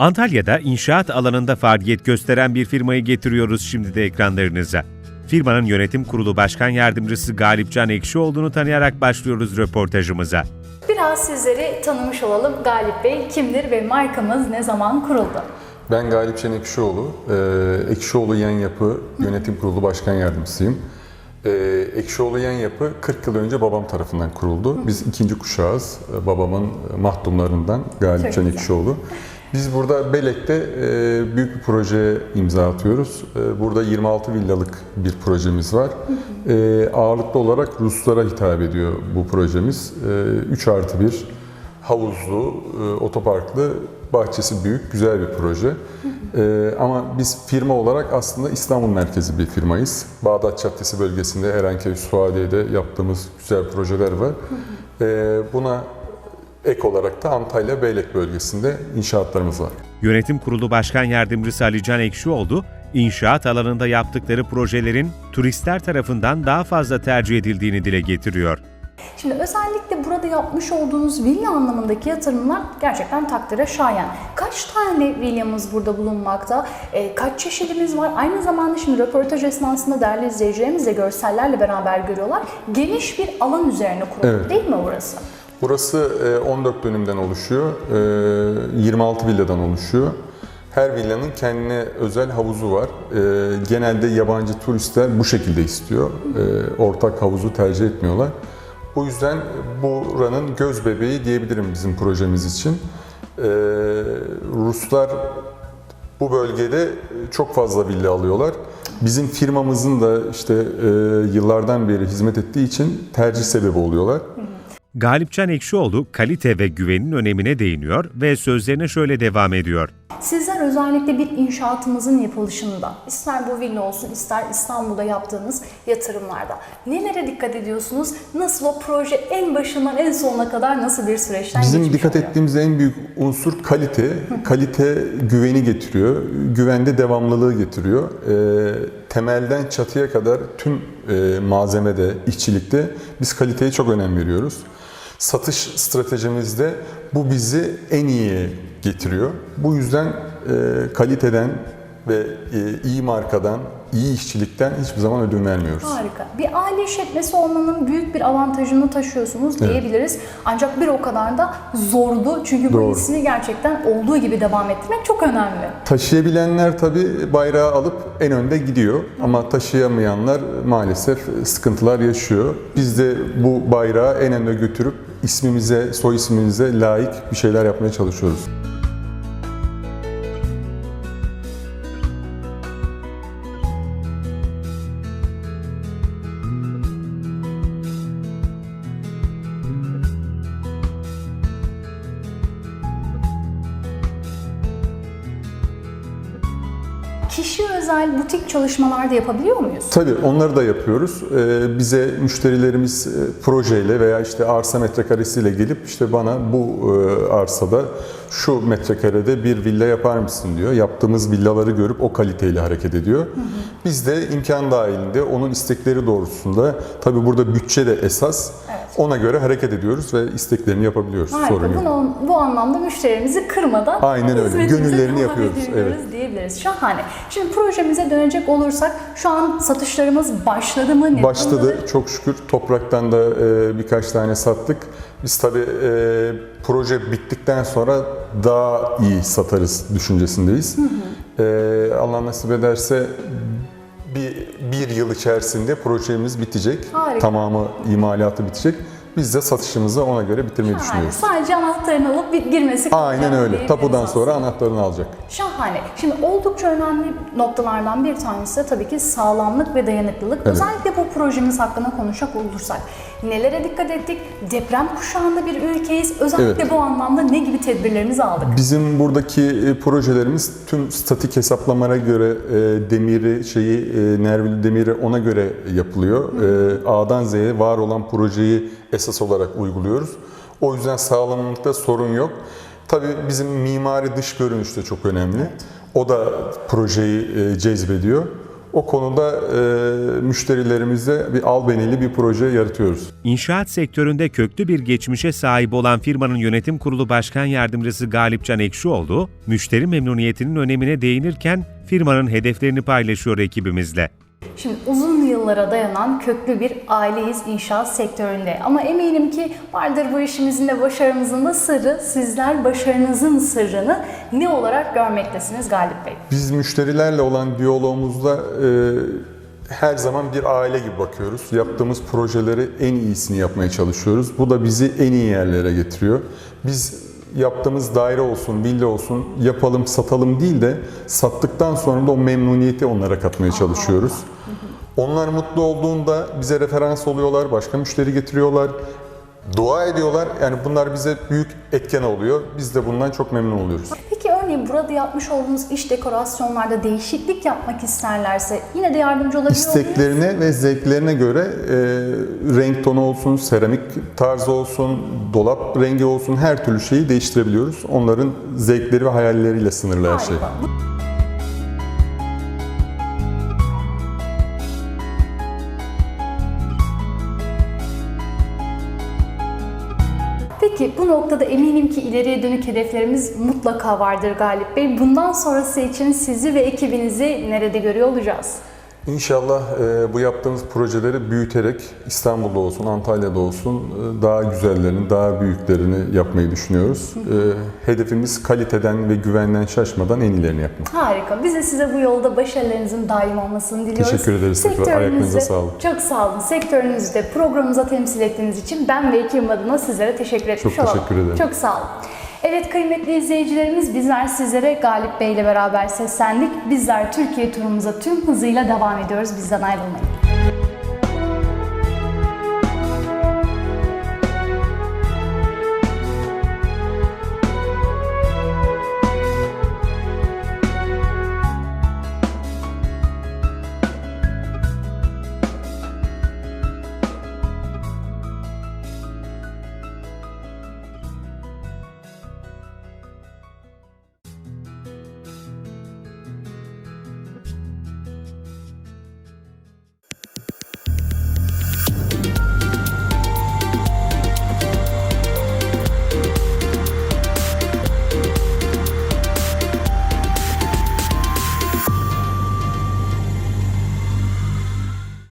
Antalya'da inşaat alanında faaliyet gösteren bir firmayı getiriyoruz şimdi de ekranlarınıza. Firmanın yönetim kurulu başkan yardımcısı Galipcan Ekşioğlu'nu tanıyarak başlıyoruz röportajımıza. Biraz sizleri tanımış olalım. Galip Bey kimdir ve markamız ne zaman kuruldu? Ben Galip Şen Ekşioğlu. Ee, Ekşioğlu Yen Yapı Yönetim Kurulu Başkan Yardımcısıyım. Ee, Ekşioğlu Yen Yapı 40 yıl önce babam tarafından kuruldu. Biz ikinci kuşağız. Babamın mahdumlarından Galip Çok Şen güzel. Biz burada Belek'te e, büyük bir projeye imza atıyoruz. E, burada 26 villalık bir projemiz var. E, ağırlıklı olarak Ruslara hitap ediyor bu projemiz. E, 3 artı 1 havuzlu, otoparklı, bahçesi büyük, güzel bir proje. Ama biz firma olarak aslında İstanbul merkezi bir firmayız. Bağdat Caddesi bölgesinde Erenköy, Suadiye'de yaptığımız güzel projeler var. Buna ek olarak da Antalya Beylek bölgesinde inşaatlarımız var. Yönetim kurulu başkan yardımcısı Alican Ekşioğlu, inşaat alanında yaptıkları projelerin turistler tarafından daha fazla tercih edildiğini dile getiriyor. Şimdi özellikle burada yapmış olduğunuz villa anlamındaki yatırımlar gerçekten takdire şayan. Kaç tane villamız burada bulunmakta? Ee, kaç çeşidimiz var? Aynı zamanda şimdi röportaj esnasında değerli izleyicilerimiz de görsellerle beraber görüyorlar. Geniş bir alan üzerine kuruldu Evet. değil mi burası? Burası e, 14 dönümden oluşuyor, e, 26 villadan oluşuyor. Her villanın kendine özel havuzu var. E, Genelde yabancı turistler bu şekilde istiyor. E, Ortak havuzu tercih etmiyorlar. Bu yüzden buranın göz bebeği diyebilirim bizim projemiz için. E, Ruslar bu bölgede çok fazla villa alıyorlar. Bizim firmamızın da işte e, yıllardan beri hizmet ettiği için tercih sebebi oluyorlar. Galipcan Ekşioğlu kalite ve güvenin önemine değiniyor ve sözlerine şöyle devam ediyor. Sizler özellikle bir inşaatımızın yapılışında, ister bu villa olsun ister İstanbul'da yaptığınız yatırımlarda nelere dikkat ediyorsunuz? Nasıl o proje en başından en sonuna kadar nasıl bir süreçten Bizim geçmiş dikkat oluyor? ettiğimiz en büyük unsur kalite. Kalite güveni getiriyor. Güvende devamlılığı getiriyor. Ee, temelden çatıya kadar tüm e, malzemede, işçilikte biz kaliteye çok önem veriyoruz. Satış stratejimizde bu bizi en iyiye getiriyor. Bu yüzden e, kaliteden ve e, iyi markadan, iyi işçilikten hiçbir zaman ödün vermiyoruz. Harika. Bir aile işletmesi olmanın büyük bir avantajını taşıyorsunuz diyebiliriz. Ancak bir o kadar da zordu. Çünkü bu Doğru. hissini gerçekten olduğu gibi devam ettirmek çok önemli. Taşıyabilenler tabii bayrağı alıp en önde gidiyor ama taşıyamayanlar maalesef sıkıntılar yaşıyor. Biz de bu bayrağı en önde götürüp ismimize, soy ismimize layık bir şeyler yapmaya çalışıyoruz. Kişi özel butik çalışmalar da yapabiliyor muyuz? Tabii onları da yapıyoruz. Ee, bize müşterilerimiz e, projeyle veya işte arsa metrekaresiyle gelip işte bana bu e, arsada şu metrekarede bir villa yapar mısın diyor. Yaptığımız villaları görüp o kaliteyle hareket ediyor. Biz de imkan dahilinde onun istekleri doğrultusunda tabii burada bütçe de esas. Ona göre hareket ediyoruz ve isteklerini yapabiliyoruz. Sorun Harika. yok. Bunu, bu anlamda müşterimizi kırmadan Aynen öyle. Gönüllerini yapıyoruz, ediyoruz diyebiliriz. Şahane. Şimdi projemize dönecek olursak şu an satışlarımız başladı mı? Ne Başladı durumdadır? çok şükür. Topraktan da e, birkaç tane sattık. Biz tabii e, proje bittikten sonra daha iyi satarız düşüncesindeyiz. E, Allah nasip ederse bir, bir yıl içerisinde projemiz bitecek. Harika. Tamamı imalatı bitecek. Biz de satışımızı ona göre bitirmeyi Şahane. düşünüyoruz. Sadece anahtarını alıp bir girmesi Aynen kalacak öyle. Tapudan sonra anahtarını alacak. Şahane. Şimdi oldukça önemli noktalardan bir tanesi de tabii ki sağlamlık ve dayanıklılık. Özellikle bu projemiz hakkında konuşacak olursak nelere dikkat ettik? Deprem kuşağında bir ülkeyiz. Özellikle Evet. bu anlamda ne gibi tedbirlerimizi aldık? Bizim buradaki e, projelerimiz tüm statik hesaplamalara göre e, demiri şeyi e, nervili demiri ona göre yapılıyor. E, A'dan Z'ye var olan projeyi esas olarak uyguluyoruz. O yüzden sağlamlıkta sorun yok. Tabii bizim mimari dış görünüş de çok önemli. O da projeyi e, cezbediyor. O konuda e, müşterilerimize bir albenili bir proje yaratıyoruz. İnşaat sektöründe köklü bir geçmişe sahip olan firmanın yönetim kurulu başkan yardımcısı Galipcan Ekşioğlu, müşteri memnuniyetinin önemine değinirken firmanın hedeflerini paylaşıyor ekibimizle. Şimdi uzun yıllara dayanan köklü bir aileyiz inşaat sektöründe. Ama eminim ki vardır bu işimizin de başarımızın da sırrı. Sizler başarınızın sırrını ne olarak görmektesiniz Galip Bey? Biz müşterilerle olan diyalogumuzda e, her zaman bir aile gibi bakıyoruz. Yaptığımız projeleri en iyisini yapmaya çalışıyoruz. Bu da bizi en iyi yerlere getiriyor. Biz yaptığımız daire olsun, villa olsun yapalım, satalım değil de sattıktan sonra da o memnuniyeti onlara katmaya çalışıyoruz. Onlar mutlu olduğunda bize referans oluyorlar, başka müşteri getiriyorlar. Dua ediyorlar. Yani bunlar bize büyük etken oluyor. Biz de bundan çok memnun oluyoruz. Örneğin burada yapmış olduğunuz iş dekorasyonlarda değişiklik yapmak isterlerse yine de yardımcı olabiliyor muyuz? İsteklerine ve zevklerine göre e, renk tonu olsun, seramik tarzı olsun, dolap rengi olsun her türlü şeyi değiştirebiliyoruz. Onların zevkleri ve hayalleriyle sınırlı her şey. Harika. Peki bu noktada eminim ki ileriye dönük hedeflerimiz mutlaka vardır Galip Bey. Bundan sonrası için sizi ve ekibinizi nerede görüyor olacağız? İnşallah e, bu yaptığımız projeleri büyüterek İstanbul'da olsun, Antalya'da olsun e, daha güzellerini, daha büyüklerini yapmayı düşünüyoruz. E, hedefimiz kaliteden ve güvenden şaşmadan en iyilerini yapmak. Harika. Biz de size bu yolda başarılarınızın daim olmasını diliyoruz. Teşekkür ederiz Ayaklarınıza sağlık. Çok sağ olun. Sektörünüzde programımıza temsil ettiğiniz için ben ve ekibim adına sizlere teşekkür etmiş Çok olalım. teşekkür ederim. Çok sağ olun. Evet kıymetli izleyicilerimiz bizler sizlere Galip Bey ile beraber seslendik. Bizler Türkiye turumuza tüm hızıyla devam ediyoruz. Bizden ayrılmayın.